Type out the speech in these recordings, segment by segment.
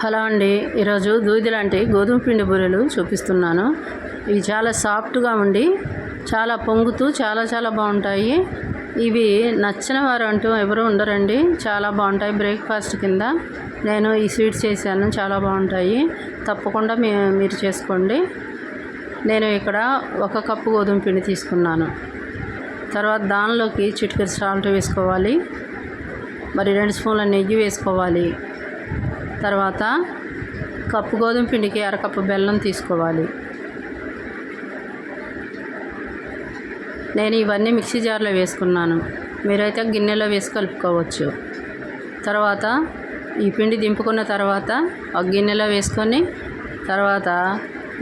Hello అండి. ఈరోజు దూది లాంటి గోధుమ పిండి బూరెలు చూపిస్తున్నాను. ఇవి చాలా సాఫ్ట్గా ఉండి చాలా పొంగుతూ చాలా చాలా బాగుంటాయి. ఇవి నచ్చిన వారు అంటూ ఎవరు ఉండరండి. చాలా బాగుంటాయి బ్రేక్ఫాస్ట్ కింద. నేను ఈ స్వీట్స్ చేశాను చాలా బాగుంటాయి. తప్పకుండా మీ మీరు చేసుకోండి. నేను ఇక్కడ ఒక కప్పు గోధుమ పిండి తీసుకున్నాను. తర్వాత దానిలోకి చిటికెడు సాల్ట్ వేసుకోవాలి. మరి రెండు స్పూన్ల నెయ్యి వేసుకోవాలి. తర్వాత కప్పు గోధుమ పిండికి అరకప్పు బెల్లం తీసుకోవాలి. నేను ఇవన్నీ మిక్సీ జార్లో వేసుకున్నాను. మీరైతే గిన్నెలో వేసి కలుపుకోవచ్చు. తర్వాత ఈ పిండి దింపుకున్న తర్వాత ఒక గిన్నెలో వేసుకొని తర్వాత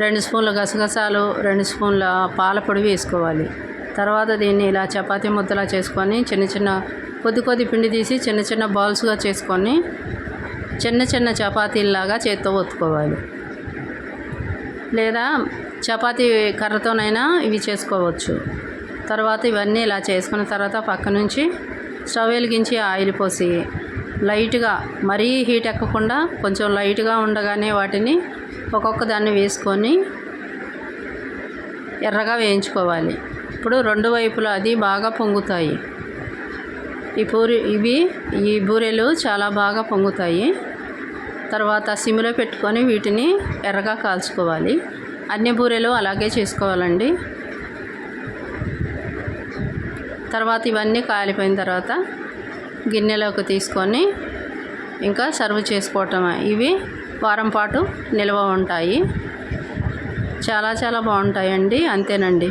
రెండు స్పూన్ల గసగసాలు రెండు స్పూన్ల పాలపొడి వేసుకోవాలి. తర్వాత దీన్ని ఇలా చపాతీ ముద్దలా చేసుకొని చిన్న చిన్న కొద్ది కొద్ది పిండి తీసి చిన్న చిన్న బాల్స్గా చేసుకొని చిన్న చిన్న చపాతీల్లాగా చేత్తో ఒత్తుకోవాలి. లేదా చపాతీ కర్రతోనైనా ఇవి చేసుకోవచ్చు. తర్వాత ఇవన్నీ ఇలా చేసుకున్న తర్వాత పక్క నుంచి స్టవ్ వెలిగించి ఆయిల్ పోసి లైట్గా మరీ హీట్ ఎక్కకుండా కొంచెం లైట్గా ఉండగానే వాటిని ఒక్కొక్క దాన్ని వేసుకొని ఎర్రగా వేయించుకోవాలి. ఇప్పుడు రెండు వైపులా అది బాగా పొంగుతాయి. ఈ పూరి ఇవి ఈ బూరెలు చాలా బాగా పొంగుతాయి. తర్వాత సిమ్లో పెట్టుకొని వీటిని ఎర్రగా కాల్చుకోవాలి. అన్ని బూరెలు అలాగే చేసుకోవాలండి. తర్వాత ఇవన్నీ కాలిపోయిన తర్వాత గిన్నెలోకి తీసుకొని ఇంకా సర్వ్ చేసుకోవటమే. ఇవి వారం పాటు నిల్వ ఉంటాయి. చాలా చాలా బాగుంటాయండి. అంతేనండి.